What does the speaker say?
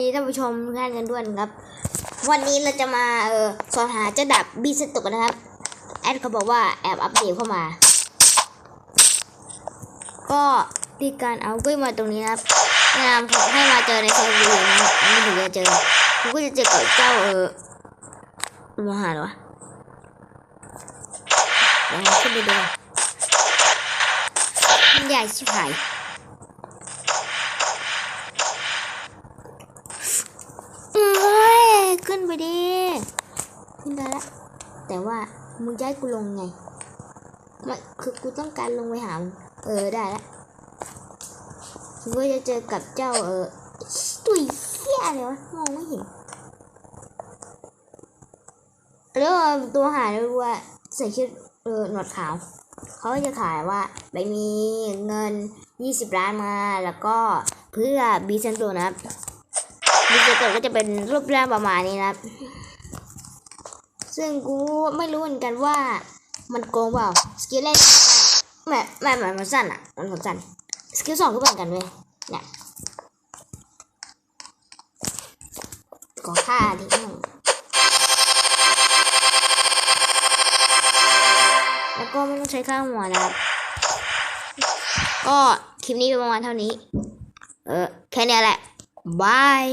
ดีท่านผู้ชมทุกท่านกันด้วยนะครับ วันนี้เราจะมาเออสอนหาเจ้าดับบีสตุกนะครับ แอดเขาบอกว่าแอบอัปเดตเข้ามา ก็ที่การเอากุ้ยมาตรงนี้นะครับแนะนำเขาให้มาเจอในเซอร์วีนะครับอันนี้ถึงจะเจอผมก็จะเจอกับเจ้าเออมาหาหรอวะเดี๋ยวเราขึ้นไปดูมันใหญ่ชิบหาย เอ้ยขึ้นไปดิ ขึ้น ได้แล้วแต่ว่ามึงจะให้กูลงไงไม่คือกูต้องการลงไปหาเออได้แล้วกูก็จะเจอกับเจ้าเออตุยเหี้ยเลยวะมองไม่เห็นแล้วตัวหาด้วยว่าใส่ชุดเออหนวดขาวเขาก็จะขายว่าไปมีเงิน 20 ล้านมาแล้วก็เพื่อบีเซนตัวนะครับดีเจเกิดก็จะเป็นรูปร่างประมาณนี้นะครับ ซึ่งกูไม่รู้เหมือนกันว่า มันโกงเปล่าสกิลแรกแม่แม่แม่มันสั้นอะ มันสั้นสกิลสองก็เหมือนกันเว้ยเนี่ยขอค่าทีนึงแล้วก็ไม่ต้องใช้ค่าหัวนะครับ ก็คลิปนี้ประมาณเท่านี้ เออ แค่นี้แหละ บาย